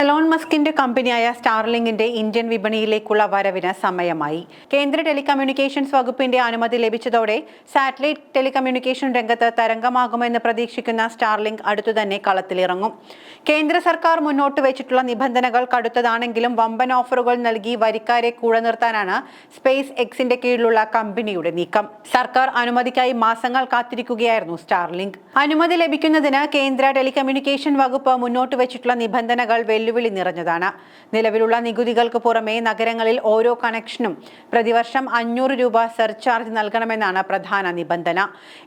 Elon മസ്കിന്റെ കമ്പനിയായ സ്റ്റാർലിങ്ങിന്റെ Indian വിപണിയിലേക്കുള്ള വരവിന് സമയമായി. കേന്ദ്ര ടെലികമ്മ്യൂണിക്കേഷൻസ് വകുപ്പിന്റെ അനുമതി ലഭിച്ചതോടെ സാറ്റലൈറ്റ് ടെലികമ്മ്യൂണിക്കേഷൻ രംഗത്ത് തരംഗമാകുമെന്ന് പ്രതീക്ഷിക്കുന്ന സ്റ്റാർലിംഗ് അടുത്തുതന്നെ കളത്തിലിറങ്ങും. കേന്ദ്ര സർക്കാർ മുന്നോട്ട് വെച്ചിട്ടുള്ള നിബന്ധനകൾ കടുത്തതാണെങ്കിലും വമ്പൻ ഓഫറുകൾ നൽകി വരിക്കാരെ കൂടെ നിർത്താനാണ് സ്പേസ് എക്സിന്റെ കീഴിലുള്ള കമ്പനിയുടെ നീക്കം. സർക്കാർ അനുമതിക്കായി മാസങ്ങൾ കാത്തിരിക്കുകയായിരുന്നു സ്റ്റാർലിംഗ്. അനുമതി ലഭിക്കുന്നതിന് കേന്ദ്ര ടെലികമ്മ്യൂണിക്കേഷൻ വകുപ്പ് മുന്നോട്ട് വെച്ചിട്ടുള്ള നിബന്ധനകൾ വെല്ലുവിളി നിറഞ്ഞതാണ്. നിലവിലുള്ള നികുതികൾക്ക് പുറമെ നഗരങ്ങളിൽ ഓരോ കണക്ഷനും പ്രതിവർഷം അഞ്ഞൂറ് രൂപ സർചാർജ് നൽകണമെന്നാണ് പ്രധാന നിബന്ധന.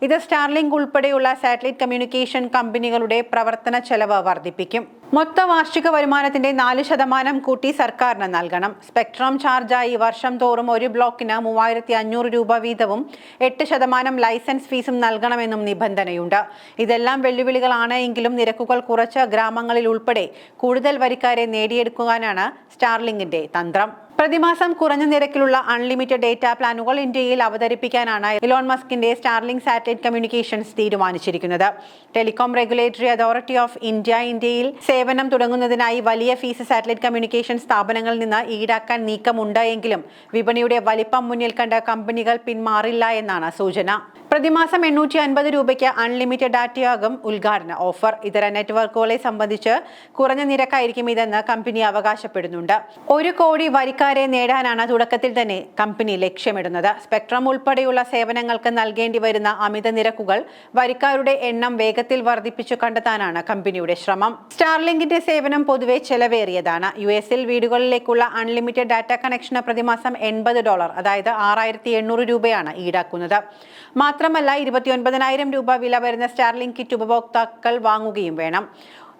ഇത് സ്റ്റാർലിങ്ക് ഉൾപ്പെടെയുള്ള സാറ്റലൈറ്റ് കമ്മ്യൂണിക്കേഷൻ കമ്പനികളുടെ പ്രവർത്തന ചെലവ് വർദ്ധിപ്പിക്കും. മൊത്ത വാർഷിക വരുമാനത്തിന്റെ നാല് ശതമാനം കൂട്ടി സർക്കാരിന് നൽകണം. സ്പെക്ട്രം ചാർജായി വർഷം തോറും ഒരു ബ്ലോക്കിന് മൂവായിരത്തി അഞ്ഞൂറ് രൂപ വീതവും എട്ട് ശതമാനം ലൈസൻസ് ഫീസും നൽകണമെന്നും നിബന്ധനയുണ്ട്. ഇതെല്ലാം വെല്ലുവിളികളാണ്. എങ്കിലും നിരക്കുകൾ കുറച്ച് ഗ്രാമങ്ങളിൽ ഉൾപ്പെടെ കൂടുതൽ വരിക്കാരെ നേടിയെടുക്കുവാനാണ് സ്റ്റാർലിങ്കിന്റെ തന്ത്രം. പ്രതിമാസം കുറഞ്ഞ നിരക്കിലുള്ള അൺലിമിറ്റഡ് ഡേറ്റ പ്ലാനുകൾ ഇന്ത്യയിൽ അവതരിപ്പിക്കാനാണ് ഇലോൺ മസ്കിന്റെ സ്റ്റാർലിംഗ് സാറ്റലൈറ്റ് കമ്മ്യൂണിക്കേഷൻസ് തീരുമാനിച്ചിരിക്കുന്നത്. Telecom regulatory authority of India ഇന്ത്യയിൽ സേവനം തുടങ്ങുന്നതിനായി വലിയ ഫീസ് സാറ്റലൈറ്റ് കമ്മ്യൂണിക്കേഷൻ സ്ഥാപനങ്ങളിൽ നിന്ന് ഈടാക്കാൻ നീക്കമുണ്ട് എങ്കിലും വിപണിയുടെ വലിപ്പം മുന്നിൽ കണ്ട കമ്പനികൾ പിന്മാറില്ല എന്നാണ് സൂചന. പ്രതിമാസം എണ്ണൂറ്റി അൻപത് രൂപയ്ക്ക് അൺലിമിറ്റഡ് ഡാറ്റയാകും ഉദ്ഘാടന. ഓഫർ ഇതര നെറ്റ്വർക്കുകളെ സംബന്ധിച്ച് കുറഞ്ഞ നിരക്കായിരിക്കും ഇതെന്ന് കമ്പനി അവകാശപ്പെടുന്നുണ്ട്. ഒരു കോടി വരിക്കാരെ നേടാനാണ് തുടക്കത്തിൽ തന്നെ കമ്പനി ലക്ഷ്യമിടുന്നത്. സ്പെക്ട്രം ഉൾപ്പെടെയുള്ള സേവനങ്ങൾക്ക് നൽകേണ്ടി വരുന്ന അമിത നിരക്കുകൾ വരിക്കാരുടെ എണ്ണം വേഗത്തിൽ വർദ്ധിപ്പിച്ചു കണ്ടെത്താനാണ് കമ്പനിയുടെ ശ്രമം. സ്റ്റാർലിങ്കിന്റെ സേവനം പൊതുവെ ചെലവേറിയതാണ്. യു വീടുകളിലേക്കുള്ള അൺലിമിറ്റഡ് ഡാറ്റ കണക്ഷന് പ്രതിമാസം എൺപത് ഡോളർ അതായത് ആറായിരത്തി രൂപയാണ് ഈടാക്കുന്നത്. മാത്രമല്ല ഇരുപത്തിയൊൻപതിനായിരം രൂപ വില വരുന്ന സ്റ്റാർലിംഗ് കിറ്റ് ഉപഭോക്താക്കൾ വാങ്ങുകയും വേണം.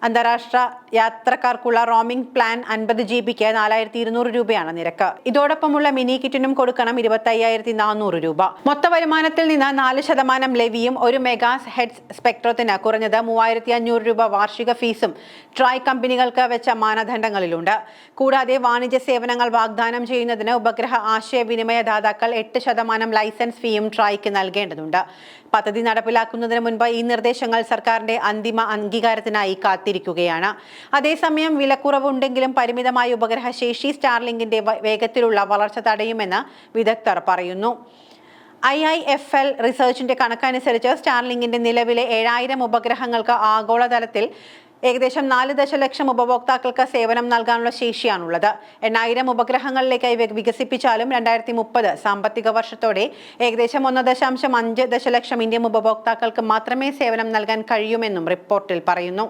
അന്താരാഷ്ട്ര യാത്രക്കാർക്കുള്ള റോമിംഗ് പ്ലാൻ അൻപത് ജി ബിക്ക് നാലായിരത്തി ഇരുന്നൂറ് രൂപയാണ് നിരക്ക്. ഇതോടൊപ്പമുള്ള മിനി കിറ്റിനും കൊടുക്കണം ഇരുപത്തി അയ്യായിരത്തി നാനൂറ് രൂപ. മൊത്ത വരുമാനത്തിൽ നിന്ന് നാല് ശതമാനം ലെവിയും ഒരു മെഗാ ഹെഡ്സ് സ്പെക്ട്രത്തിന് കുറഞ്ഞത് മൂവായിരത്തി അഞ്ഞൂറ് രൂപ വാർഷിക ഫീസും ട്രായ് കമ്പനികൾക്ക് വെച്ച മാനദണ്ഡങ്ങളിലുണ്ട്. കൂടാതെ വാണിജ്യ സേവനങ്ങൾ വാഗ്ദാനം ചെയ്യുന്നതിന് ഉപഗ്രഹ ആശയവിനിമയ ദാതാക്കൾ എട്ട് ശതമാനം ലൈസൻസ് ഫീയും ട്രായ്ക്ക് നൽകേണ്ടതുണ്ട്. പദ്ധതി നടപ്പിലാക്കുന്നതിന് മുൻപ് ഈ നിർദ്ദേശങ്ങൾ സർക്കാരിന്റെ അന്തിമ അംഗീകാരത്തിനായി കാത്തിരിക്കുകയാണ് അതേസമയം വിലക്കുറവുണ്ടെങ്കിലും പരിമിതമായ ഉപഗ്രഹശേഷി സ്റ്റാർലിങ്കിന്റെ വേഗത്തിലുള്ള വളർച്ച തടയുമെന്ന് വിദഗ്ധർ പറയുന്നു. ഐ ഐ എഫ് എൽ റിസർച്ചിന്റെ കണക്കനുസരിച്ച് സ്റ്റാർലിങ്കിന്റെ നിലവിലെ ഏഴായിരം ഉപഗ്രഹങ്ങൾക്ക് ആഗോളതലത്തിൽ ഏകദേശം നാല് ദശലക്ഷം ഉപഭോക്താക്കൾക്ക് സേവനം നൽകാനുള്ള ശേഷിയാണുള്ളത്. എണ്ണായിരം ഉപഗ്രഹങ്ങളിലേക്കായി വികസിപ്പിച്ചാലും രണ്ടായിരത്തി മുപ്പത് സാമ്പത്തിക വർഷത്തോടെ ഏകദേശം ഒന്ന് ദശാംശം അഞ്ച് ദശലക്ഷം ഇന്ത്യൻ ഉപഭോക്താക്കൾക്ക് മാത്രമേ സേവനം നൽകാൻ കഴിയുമെന്നും റിപ്പോർട്ടിൽ പറയുന്നു.